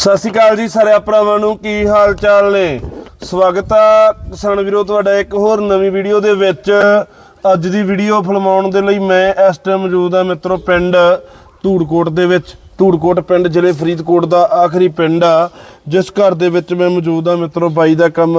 ਸਤਿ ਸ਼੍ਰੀ ਅਕਾਲ ਜੀ ਸਾਰੇ ਭਰਾਵਾਂ ਨੂੰ, ਕੀ ਹਾਲ ਚਾਲ ਨੇ? ਸਵਾਗਤ ਆ ਕਿਸਾਨ ਵੀਰੋ, ਤੁਹਾਡਾ ਇੱਕ ਹੋਰ ਨਵੀਂ ਵੀਡੀਓ ਦੇ ਵਿੱਚ। ਅੱਜ ਦੀ ਵੀਡੀਓ ਫਿਲਮਾਉਣ ਦੇ ਲਈ ਮੈਂ ਇਸ ਟਾਈਮ ਮੌਜੂਦ ਆ ਮਿੱਤਰੋ, ਪਿੰਡ ਧੂੜਕੋਟ ਦੇ ਵਿੱਚ। ਧੂੜਕੋਟ ਪਿੰਡ ਜ਼ਿਲ੍ਹੇ ਫਰੀਦਕੋਟ ਦਾ ਆਖਰੀ ਪਿੰਡ ਆ। ਜਿਸ ਘਰ ਦੇ ਵਿੱਚ ਮੈਂ ਮੌਜੂਦ ਆ ਮਿੱਤਰੋ, ਬਾਈ ਦਾ ਕੰਮ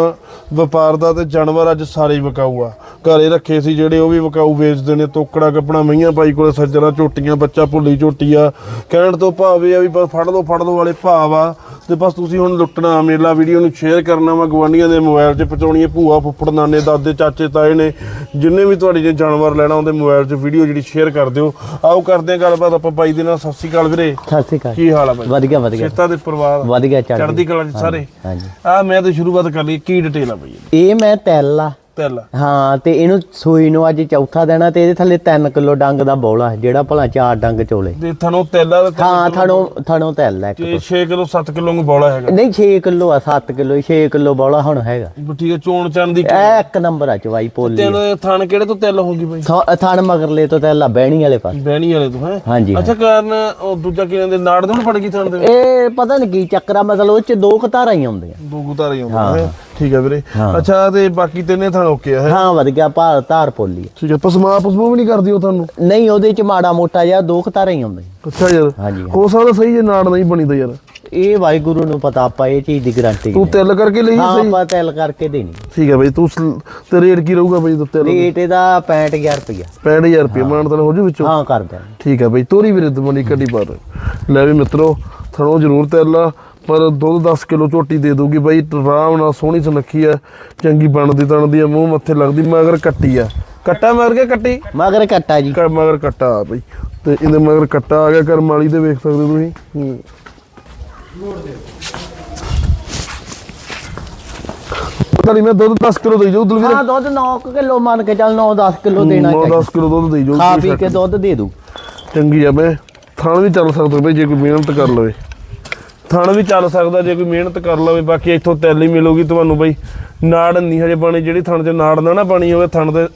ਵਪਾਰ ਦਾ ਤੇ ਜਾਨਵਰ ਅੱਜ ਸਾਰੇ ਵਿਕਾਊ ਆ। ਘਰੇ ਰੱਖੇ ਸੀ ਜਿਹੜੇ, ਉਹ ਵੀ ਵਿਕਾਊ ਵੇਚਦੇ ਨੇ, ਤੋਕੜਾ ਕੱਪੜਾ ਮਈਆਂ ਬਾਈ ਕੋਲੇ ਸੱਜਣਾ ਝੋਟੀਆਂ, ਬੱਚਾ ਭੁੱਲੀ ਝੋਟੀ ਆ। ਕਹਿਣ ਤੋਂ ਭਾਵ ਇਹ ਆ ਵੀ ਬਸ ਫੜ ਲਓ ਫੜ ਲਓ ਵਾਲੇ ਭਾਵ ਆ। ਤੇ ਬਸ ਤੁਸੀਂ ਹੁਣ ਲੁੱਟਣਾ, ਮੇਲਾ ਵੀਡੀਓ ਨੂੰ ਸ਼ੇਅਰ ਕਰਨਾ ਵਾ ਗਵਾਂਢੀਆਂ ਦੇ ਮੋਬਾਈਲ 'ਚ ਪਹੁੰਚਾਉਣੀ ਹੈ ਭੂਆ, ਫੁੱਫੜ, ਨਾਨੇ, ਦਾਦੇ, ਚਾਚੇ, ਤਾਏ ਨੇ, ਜਿੰਨੇ ਵੀ ਤੁਹਾਡੇ ਜੇ ਜਾਨਵਰ ਲੈਣਾ, ਉਹਦੇ ਮੋਬਾਈਲ 'ਚ ਵੀਡੀਓ ਜਿਹੜੀ ਸ਼ੇਅਰ ਕਰ ਦਿਓ। ਆਓ ਕਰਦੇ ਹਾਂ ਗੱਲਬਾਤ, ਆਪਾਂ ਬਾਈ ਦੇ ਨਾਲ, ਸਤਿ ਸ਼੍ਰੀ ਅਕਾਲ ਵੀਰੇ। ਸਤਿ ਸ਼੍ਰੀ ਅਕਾਲ। ਕੀ ਹਾਲ ਆ ਬਾਈ ਵਧੀਆ ਵਧੀਆ। ਸਿਹਤਾਂ ਦੇ ਪਰਿਵਾਰ ਵਧੀਆ ਚੜ੍ਹਦੀ ਕਲਾ 'ਚ ਸਾਰੇ। ਹਾਂਜੀ। ਆ ਮੈਂ ਤਾਂ ਸ਼ੁਰੂਆਤ ਕਰ ਲਈ ਕੀ ਡਿਟੇਲ ਆ ਬਾਈ ਇਹ ਮੈਂ ਤੈਲ ਆ। ਤੈਲ। ਹਾਂ ਤੇ ਇਹਨੂੰ ਸੂਈ ਨੂੰ ਅੱਜ ਚੌਥਾ ਦੇਣਾ ਤੇ ਇਹਦੇ ਥੱਲੇ 3 ਕਿਲੋ ਡੰਗ ਦਾ ਬੌਲਾ ਜਿਹੜਾ ਭਲਾ ਚਾਰ ਡੰਗ ਚੋਲੇ। ਤੇ ਥਣੋਂ ਤੈਲ ਆ ਤੇ ਹਾਂ ਥਣੋਂ ਥਣੋਂ ਤੈਲ ਹੈ ਇੱਕ। 6 ਕਿਲੋ 7 ਕਿਲੋ ਨੂੰ ਬੋਲਾ ਹੈਗਾ। ਨਹੀਂ 6 ਕਿਲੋ ਆ 7 ਕਿਲੋ 6 ਕਿਲੋ ਬੌਲਾ ਹੁਣ ਹੈਗਾ। ਠੀਕ ਹੈ ਚੋਣ ਚੰਨ ਦੀ ਇਹ ਇੱਕ ਨੰਬਰ ਆ ਚਵਾਈ ਪੋਲੀ। ਤੈਲ ਥਣ ਕਿਹੜੇ ਤੋਂ ਤੈਲ ਹੋਗੀ ਬਾਈ? ਥ- ਥਣ ਮਗਰਲੇ ਤੋਂ ਤੈਲ ਆ ਬਹਿਣੀ ਵਾਲੇ ਪਾਸੇ। ਬਹਿਣੀ ਵਾਲੇ ਤੋਂ ਹੈ? ਹਾਂਜੀ। ਅੱਛਾ ਕਾਰਨ ਉਹ ਦੂਜਾ ਕੀ ਕਹਿੰਦੇ ਨਾੜ ਦੇ ਨੂੰ ਫੜ ਗਈ ਥਣ ਦੇ ਇਹ ਪਤਾ ਨਹੀਂ ਕੀ ਚੱਕਰਾ ਮਤਲਬ ਉਹ ਚ ਦੋ ਕਤਾਰਾਂ ਹੀ ਆਉਂਦੀਆਂ। ਦੋ ਗੁਤਾਰੇ ਆਉਂਦਾ ਹੈ? ਠੀਕ ਹੈ ਵੀਰੇ। ਹਾਂ। ਅੱਛਾ ਤੇ ਬਾਕੀ ਤਿੰਨੇ ਥਣ ਓਕੇ ਆ ਹੈ। ਹਾਂ ਵਧ ਗਿਆ ਭਾਰ ਧਾਰ ਪੋਲੀ ਠੀਕ ਹੈ ਪਸਮਾ ਪਸਮੂ ਵੀ ਨਹੀਂ ਕਰਦੀ ਉਹ ਤੁਹਾਨੂੰ? ਨਹੀਂ ਉਹਦੇ ਚ ਮਾੜਾ ਮੋਟਾ ਜਿਹਾ ਦੋ ਕਤਾਰਾਂ ਹੀ ਆਉਂਦੀਆਂ ਅੱਛਾ ਯਾਰ ਹਾਂਜੀ ਹੋ ਸਕਦਾ ਸਹੀ ਜੇ ਨਾੜ ਨਹੀਂ ਬਣੀ ਤਾਂ ਯਾਰ। ਇਹ ਵਾਹਿਗੁਰੂ ਨੂੰ ਪਤਾ ਆਪਾਂ ਇਹ ਚੀਜ਼ ਦੀ ਗਾਰੰਟੀ ਤੂੰ ਤਿਲ ਕਰਕੇ ਲਈ ਹਾਂ ਸਹੀ? ਆਪਾਂ ਤੈਲ ਕਰਕੇ ਦੇਣੀ। ਠੀਕ ਹੈ ਬਾਈ ਤੂੰ ਸ- ਤੇ ਰੇਟ ਕੀ ਰਹੂਗਾ ਬਾਈ ਤੇ ਰੇਟ ਇਹਦਾ 65000 ਰੁਪਇਆ 65000 ਰੁਪਏ ਮਾਨ ਤਾਂ ਹੋ। ਜੂ ਵਿੱਚੋਂ? ਹਾਂ ਕਰ ਦਿਆਂ ਠੀਕ ਹੈ ਬਾਈ ਤੋਰੀ ਵੀਰੇ ਦਮਨੀ ਕੱਢੀ ਬਾਰ ਲੈ ਵੀ ਮਿੱਤਰੋ ਥਣੋ ਜ਼ਰੂਰ ਤਿਲ ਪਰ ਦੁੱਧ 10 ਕਿਲੋ ਝੋਟੀ ਦੇ ਦੂਗੀ ਬਾਈ ਆਰਾਮ ਨਾਲ ਸੋਹਣੀ ਸੁਨੱਖੀ ਆ ਚੰਗੀ ਬਣਦੀ ਤਣਦੀ ਆ ਮੂੰਹ ਮੱਥੇ ਲੱਗਦੀ ਮਗਰ ਕੱਟੀ ਆ। ਕੱਟਾ ਮਗਰ ਕੇ ਕੱਟੀ? ਮਗਰ ਕੱਟਾ ਜੀ। ਮਗਰ ਕੱਟਾ ਆ ਬਈ। ਤੇ ਇਹਦੇ ਮਗਰ ਕੱਟਾ ਆ ਗਿਆ ਕਰਮ ਵਾਲੀ ਦੇ ਵੇਖ ਸਕਦੇ ਤੁਸੀਂ। ਹੂੰ। ਪਤਾ ਨਹੀਂ ਮੈਂ ਦੁੱਧ 10 ਕਿਲੋ ਦੇਈ ਜਾਊ ਦਲਵੀਰ ਹਾਂ ਦੁੱਧ 9 ਕਿਲੋ ਮੰਨ ਕੇ ਚੱਲ 9-10 ਕਿਲੋ ਦੇਣਾ 9 ਚਾਹੀਦਾ 10 ਕਿਲੋ ਦੁੱਧ ਦੇਈ ਜਾਊ ਖਾ ਪੀ ਕੇ ਦੁੱਧ ਦੇ ਦੂ ਚੰਗੀ ਆ ਬਈ ਥਣ ਵੀ ਚੱਲ ਸਕਦਾ ਬਈ ਜੇ ਕੋਈ ਮਿਹਨਤ ਕਰ ਲਵੇ। ਥਣ ਵੀ ਚੱਲ ਸਕਦਾ ਜੇ ਕੋਈ ਮਿਹਨਤ ਕਰ ਲਵੇ ਬਾਕੀ ਇੱਥੋਂ ਤੈਲ ਹੀ ਮਿਲੂਗੀ ਤੁਹਾਨੂੰ ਬਈ। ਨਾੜ ਨਹੀਂ ਹਜੇ ਬਣੀ ਜਿਹੜੀ ਥਣ 'ਚ ਨਾੜ ਨਾ ਨਾ ਬਣੀ ਹੋਵੇ ਥਣ ਦੇ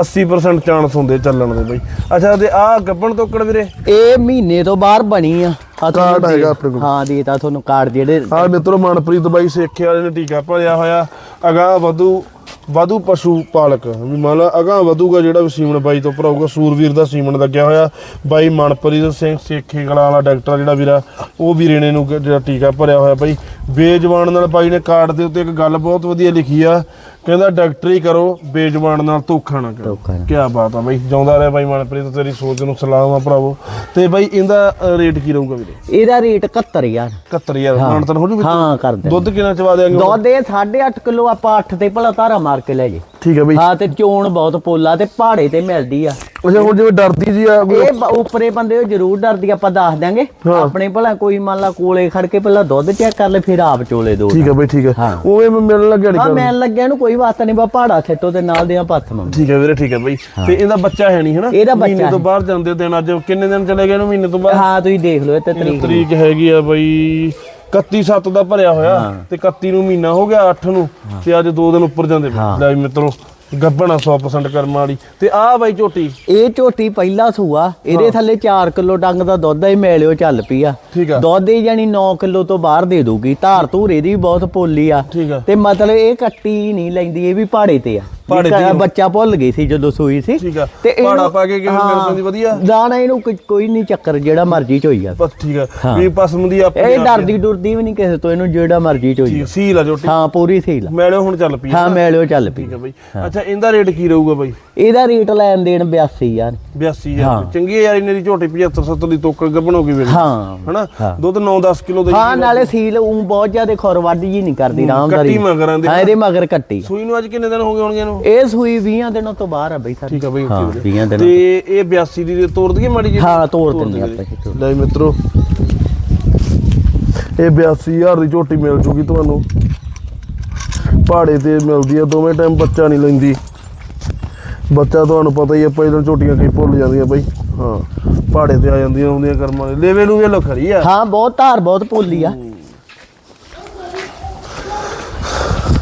80% ਚਾਂਸ ਹੁੰਦੇ ਚੱਲਣ ਦੇ ਬਈ। ਅੱਛਾ ਤੇ ਆਹ ਗੱਬਣ ਤੋਕੜ ਵੀਰੇ? ਇਹ ਮਹੀਨੇ ਤੋਂ ਬਾਹਰ ਬਣੀ ਆ। ਤੁਹਾਨੂੰ ਕਾਰਡ ਹੈਗਾ ਆਪਣੇ ਕੋਲ। ਹਾਂ ਦੇਤਾ ਤੁਹਾਨੂੰ ਕਾਰਡ ਜਿਹੜੇ ਆ ਮਿੱਤਰੋ ਮਨਪ੍ਰੀਤ ਬਾਈ ਸੇਖੇ ਵਾਲੇ ਨੇ ਟੀਕਾ ਭਰਿਆ ਹੋਇਆ। ਅਗਾ ਵਧੂ। ਵਾਧੂ ਪਸ਼ੂ ਪਾਲਕ, ਵੀ ਮੰਨ ਲਾ ਅਗਾ ਵਧੂਗਾ ਜਿਹੜਾ ਵੀ ਸੀਮਨ ਬਾਈ ਤੋਂ ਭਰਾਊਗਾ ਸੂਰਵੀਰ ਦਾ ਸੀਮਨ ਲੱਗਿਆ ਹੋਇਆ। ਬਾਈ ਮਨਪ੍ਰੀਤ ਸਿੰਘ ਸੇਖੇ ਗਲਾ ਵਾਲਾ ਡਾਕਟਰ ਜਿਹੜਾ ਵੀਰਾ, ਉਹ ਵੀਰੇ ਨੇ ਨੂੰ ਜਿਹੜਾ ਟੀਕਾ ਭਰਿਆ ਹੋਇਆ ਬਾਈ। ਬੇਜਵਾਨ ਨਾਲ ਬਾਈ ਨੇ ਕਾਰਡ ਦੇ ਉੱਤੇ ਇੱਕ ਗੱਲ ਬਹੁਤ ਵਧੀਆ ਲਿਖੀ ਆ ਕਹਿੰਦਾ ਡਾਕਟਰੀ ਕਰੋ ਬੇਜਵਾਨ ਨਾਲ ਧੋਖਾ ਨਾ ਕਰੋ। ਧੋਖਾ ਨਾ। ਕੀ ਬਾਤ ਆ ਬਾਈ ਜਿਉਂਦਾ ਰਹਿ ਬਾਈ ਮਨਪ੍ਰੀਤ ਤੇਰੀ ਸੋਚ ਨੂੰ ਸਲਾਮ ਆ ਭਰਾਵੋ। ਤੇ ਬਾਈ ਇਹਦਾ ਰੇਟ ਕੀ ਰਹੂਗਾ ਵੀਰੇ? ਇਹਦਾ ਰੇਟ 71000 71000 ਮਾਨਤਨ ਹੋ। ਜੂ ਵਿੱਚ ਹਾਂ ਕਰ ਦੇ ਦੁੱਧ ਕਿੰਨਾ ਚਵਾ ਦੇਾਂਗੇ ਦੁੱਧ ਇਹ 8.5 ਕਿਲੋ ਆਪਾਂ 8 ਤੇ ਭਲਾ ਧਾਰਾ ਮਾਰ ਕੇ ਲੈ ਜੇ। ਠੀਕ ਹੈ ਬਈ। ਹਾਂ ਤੇ ਚੋਣ ਬਹੁਤ ਪੋਲਾ ਤੇ ਪਹਾੜੇ ਤੇ ਮਿਲਦੀ ਆ। ਅੱਛਾ ਹੁਣ ਜਿਵੇਂ ਡਰਦੀ ਜੀ ਆ ਕੋਈ- ਇਹ ਬ- ਉੱਪਰੇ ਬੰਦੇ ਉਹ ਜ਼ਰੂਰ ਡਰਦੀ ਆਪਾਂ ਦੱਸ ਦਿਆਂਗੇ। ਆਪਣੇ ਭਲਾ ਕੋਈ ਮੰਨ ਲਾ ਕੋਲੇ ਖੜ ਕੇ ਪਹਿਲਾਂ ਦੁੱਧ ਚੈੱਕ ਕਰ ਲੈ ਫਿਰ ਆਪ ਚੋਲੇ ਦੋ ਠੀਕ ਹੈ ਬਈ ਠੀਕ ਹੈ ਹਾਂ। ਉਵੇਂ ਮੈਂ ਮਿਲਣ ਲੱਗਿਆ ਹਾਂ ਨਹੀਂ ਮੈਂ ਲੱਗਿਆ ਨੂੰ ਕੋਈ ਵਾਸਤਾ ਨਹੀਂ ਬਾ ਪਹਾੜਾ ਛੱਟੋ ਤੇ ਨਾਲ ਦੇ ਆ ਪੱਥ ਮੰਗ ਠੀਕ ਹੈ ਵੀਰੇ ਠੀਕ ਹੈ ਬਈ। ਤੇ ਇਹਦਾ ਬੱਚਾ ਹੈ ਨਹੀਂ ਹਨਾ? ਇਹਦਾ ਬੱਚਾ ਮਹੀਨੇ ਤੋਂ। ਬਾਹਰ ਜਾਂਦੇ ਦਿਨ ਅੱਜ। ਕਿੰਨੇ ਦਿਨ ਚਲੇ ਗਏ ਇਹਨੂੰ ਮਹੀਨੇ ਤੋਂ ਬਾਅਦ? ਹਾਂ ਤੁਸੀਂ ਦੇਖ ਲਓ ਇਹ ਤੇ ਤਰੀਕ ਤਰੀਕ ਹੈਗੀ ਆ ਬਈ 31 7 ਦਾ ਭਰਿਆ ਹੋਇਆ ਤੇ 31 ਨੂੰ ਮਹੀਨਾ ਹੋ ਗਿਆ 8 ਨੂੰ। ਤੇ ਅੱਜ 2 ਦਿਨ ਉੱਪਰ ਜਾਂਦੇ। ਲੈ ਮਿੱਤਰੋ ਗੱਬਣਾ 100% ਕਰਮ ਵਾਲੀ। ਤੇ ਆਹ ਬਾਈ ਝੋਟੀ। ਇਹ ਝੋਟੀ ਪਹਿਲਾ ਸੂਆ ਇਹਦੇ ਥੱਲੇ 4 ਕਿਲੋ ਡੰਗ ਦਾ ਦੁੱਧ ਹੀ ਮੇਲਿਓ ਚੱਲ ਪਈ ਆ। ਠੀਕ ਆ। ਦੁੱਧ ਹੀ ਜਾਨੀ 9 ਕਿਲੋ ਤੋਂ ਬਾਹਰ ਦੇ ਦੂਗੀ ਧਾਰ ਧੂਰ ਇਹਦੀ ਬਹੁਤ ਪੋਲੀ ਆ। ਤੇ ਮਤਲਬ ਇਹ ਕੱਟੀ ਨਹੀਂ ਲੈਂਦੀ ਇਹ ਵੀ ਪਹਾੜੇ ਤੇ ਆ। ਤੇ ਹੀ। ਬੱਚਾ ਭੁੱਲ ਗਈ ਸੀ ਜਦੋਂ ਸੂਈ ਸੀ। ਠੀਕ ਆ। ਪਹਾੜਾ ਪਾ ਕੇ ਕਿਵੇਂ ਮਿਲ ਜਾਂਦੀ ਵਧੀਆ? ਦਾਣਾ ਇਹਨੂੰ ਕੋਈ- ਨਹੀਂ ਚੱਕਰ ਜਿਹੜਾ ਮਰਜ਼ੀ ਚ ਹੋਈ ਆ ਬਸ ਠੀਕ ਆ। ਵੀ ਪਸਮ ਦੀ ਆਪਣੀ ਇਹ ਡਰਦੀ ਡੁਰਦੀ ਵੀ ਨਹੀਂ ਕਿਸੇ ਤੋਂ ਇਹਨੂੰ ਜਿਹੜਾ ਮਰਜ਼ੀ ਚ ਹੋਈ। ਠੀਕ ਸੀਲ ਆ ਝੋਟੀ ਹਾਂ ਪੂਰੀ ਸਹੀ ਲਾ ਮੈਲੇ ਹੁਣ ਚੱਲ ਪਈ। ਹਾਂ ਮੇਲਿਓ ਚੱਲ ਪਈ ਠੀਕ ਹੈ ਬਈ। ਅੱਛਾ ਇਹਦਾ ਰੇਟ ਕੀ ਰਹੂਗਾ ਬਈ? ਇਹਦਾ ਰੇਟ ਲੈਣ ਦੇਣ 82 ਯਾਰ 82000 ਹਾਂ। ਚੰਗੀ ਹੈ ਯਾਰ ਇਹਨੇ ਦੀ ਝੋਟੀ 75 70 ਦੀ ਤੋਕੜ ਗੱਭਣ ਹੋ ਗਈ ਵੇਲੇ ਹਾਂ। ਹਨਾ। ਦੁੱਧ 9 10 ਕਿਲੋ ਦੇ ਹਾਂ ਨਾਲੇ ਸੀਲ ਉਹ ਬਹੁਤ ਜ਼ਿਆਦਾ ਖੁਰ ਵੱਢ ਜੀ ਨਹੀਂ ਕਰਦੀ ਰਾਮਦਾਰੀ ਕੱਟੀ ਮਗਰਾਂ ਦੇ ਹਾਂ ਇਹਦੇ ਮਗਰ ਕੱਟੀ। ਸੂਈ ਨੂੰ ਅੱਜ ਕਿੰਨੇ ਦਿਨ ਹੋ ਗਏ ਹੋਣਗੇ ਇਹਨੂੰ ਇਹ ਸੂਈ 20 ਦਿਨਾਂ ਤੋਂ ਬਾਹਰ ਆ ਬਈ ਸਾਡੀ ਠੀਕ ਆ ਬਈ ਹਾਂ ਓਕੇ 20 ਦਿਨਾਂ ਤੇ। ਇਹ 82 ਦੀ ਤੋੜ ਦਈਏ ਮਾੜੀ ਜੀ ਹਾਂ ਤੋੜ ਦਿੰਦੇ ਆਪਾਂ। ਲੈ ਮਿੱਤਰੋ ਇਹ 82000 ਦੀ ਝੋਟੀ ਮਿਲ ਜੂਗੀ ਤੁਹਾਨੂੰ। ਪਹਾੜੇ ਤੇ ਮਿਲਦੀ ਆ ਦੋਵੇਂ ਟਾਈਮ ਬੱਚਾ ਨਹੀਂ ਲੈਂਦੀ। ਬੱਚਾ ਤੁਹਾਨੂੰ ਪਤਾ ਹੀ ਆ ਪਹਿਲਾਂ ਝੋਟੀਆਂ ਕਈ ਭੁੱਲ ਜਾਂਦੀਆਂ ਬਈ। ਹਾਂ ਪਹਾੜੇ ਤੇ ਆ ਜਾਂਦੀਆਂ ਹੁੰਦੀਆਂ ਕਰਮਾਂ ਦੇ। ਲੇਵੇ ਨੂੰ ਵੇਲੋ ਖਰੀ ਆ। ਹਾਂ ਬਹੁਤ ਧਾਰ ਬਹੁਤ ਪੋਲੀ ਆ।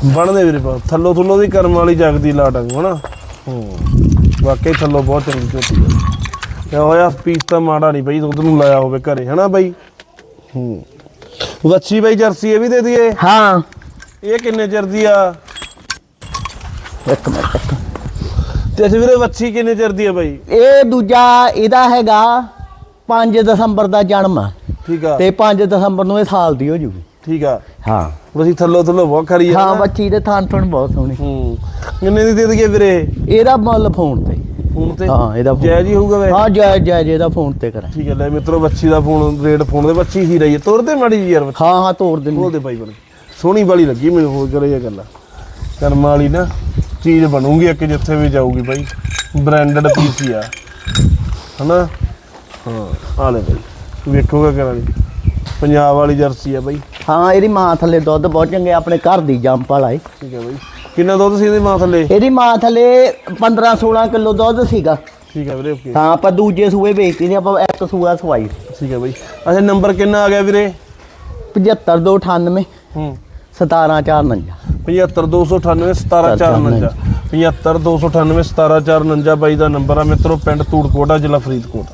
ਬਣਦੇ ਵੀਰੇ ਪਾ ਥੱਲੋ ਥੱਲੋ ਦੀ ਕਰਮ ਵਾਲੀ ਜਗਦੀ ਲਾਟੰਗ ਹਨਾ? ਹੂੰ ਵਾਕਈ ਥੱਲੋ ਬਹੁਤ ਚੰਗੀ ਝੋਟੀ ਆ। ਕਿਆ ਹੋਇਆ ਪੀਸ ਤਾਂ ਮਾੜਾ ਨਹੀਂ ਬਈ ਦੁੱਧ ਨੂੰ ਲਾਇਆ ਹੋਵੇ ਘਰੇ ਹਨਾ ਬਈ? ਹੂੰ। ਵੱਛੀ ਬਾਈ ਜਰਸੀ ਇਹ ਵੀ ਦੇ ਦਈਏ? ਹਾਂ। ਇਹ ਕਿੰਨੇ ਚਿਰ ਦੀ ਆ? ਇੱਕ ਮਿੰਟ ਇੱਕ ਮਿੰਟ। ਤੇ ਵੀਰੇ ਵੱਛੀ ਕਿੰਨੇ ਚਿਰ ਦੀ ਆ ਬਾਈ? ਇਹ ਦੂਜਾ ਇਹਦਾ ਹੈਗਾ 5 ਦਸੰਬਰ ਦਾ ਜਨਮ। ਆ ਠੀਕ ਆ। ਤੇ 5 ਦਸੰਬਰ ਨੂੰ ਇਹ ਸਾਲ ਦੀ ਹੋ ਜੂਗੀ। ਠੀਕ ਆ। ਹਾਂ। ਵਸੀ ਥੱਲੋ ਥੱਲੋ ਬਹੁਤ ਖਰੀ ਆ ਹਾਂ। ਬੱਚੀ ਦੇ ਥਾਂ ਥਣ ਬਹੁਤ ਸੋਹਣੀ। ਹੂੰ। ਕਿੰਨੇ ਦੀ ਦੇ ਦਈਏ ਵੀਰੇ? ਇਹਦਾ ਮੁੱਲ ਫੋਨ ਤੇ। ਫੋਨ ਤੇ? ਹਾਂ, ਇਹਦਾ ਫੋਨ। ਜਾਇਜ਼ ਹੀ ਹੋਊਗਾ ਵੇ ਹਾਂ ਜੈ ਜੈ ਇਹਦਾ ਫੋਨ ਤੇ ਕਰਾਂ। ਠੀਕ ਹੈ ਲੈ ਮਿੱਤਰੋ ਬੱਚੀ ਦਾ ਫੋਨ ਰੇਟ ਫੋਨ ਦੇ ਬੱਚੀ ਹੀ ਰਹੀ ਹੈ ਤੋਰ ਦੇ ਮਾੜੀ ਜੀ ਯਾਰ। ਹਾਂ ਹਾਂ ਤੋੜ ਦਿੰਦੇ ਬੋਲ ਦੇ ਬਾਈ ਬਣ। ਸੋਹਣੀ ਵਾਲੀ ਲੱਗੀ ਮੈਨੂੰ ਹੋਰ ਕਰੇ ਇਹ ਗੱਲਾਂ। ਕਰਮ ਵਾਲੀ ਨਾ। ਚੀਜ਼ ਬਣੂਗੀ ਇੱਕ ਜਿੱਥੇ ਵੀ ਜਾਊਗੀ ਬਾਈ। ਬ੍ਰਾਂਡਡ ਪੀਸ ਹੀ ਆ। ਹਨਾ? ਹਾਂ ਆ ਲੈ ਬਾਈ। ਵੇਖੋਗਾ ਕਿਹੜਾ ਦੀ ਪੰਜਾਬ ਵਾਲੀ ਜਰਸੀ ਆ ਬਾਈ। ਹਾਂ ਇਹਦੀ ਮਾਂ ਥੱਲੇ ਦੁੱਧ ਬਹੁਤ ਚੰਗੇ ਆਪਣੇ ਘਰ ਦੀ ਜੰਪ ਵਾਲਾ ਏ। ਠੀਕ ਹੈ ਬਾਈ। ਕਿੰਨਾ ਦੁੱਧ ਸੀ ਇਹਦੇ ਮਾਂ ਥੱਲੇ? ਇਹਦੀ ਮਾਂ ਥੱਲੇ 15 16 ਕਿਲੋ ਦੁੱਧ ਸੀਗਾ। ਠੀਕ ਹੈ ਵੀਰੇ ਓਕੇ। ਹਾਂ ਆਪਾਂ ਦੂਜੇ ਸੂਏ ਵੇਚਦੇ ਨੇ ਆਪਾਂ ਇੱਕ ਸੂਆ ਸਵਾਈ। ਠੀਕ ਹੈ ਬਾਈ। ਅੱਛਾ ਨੰਬਰ ਕਿੰਨਾ ਆ ਗਿਆ ਵੀਰੇ? 75298 ਹੂੰ। 17449 75298 17449 75298 17449 ਬਾਈ ਦਾ ਨੰਬਰ ਆ ਮਿੱਤਰੋ ਪਿੰਡ ਧੂੜਕੋਟਾ ਜ਼ਿਲ੍ਹਾ ਫਰੀਦਕੋਟ।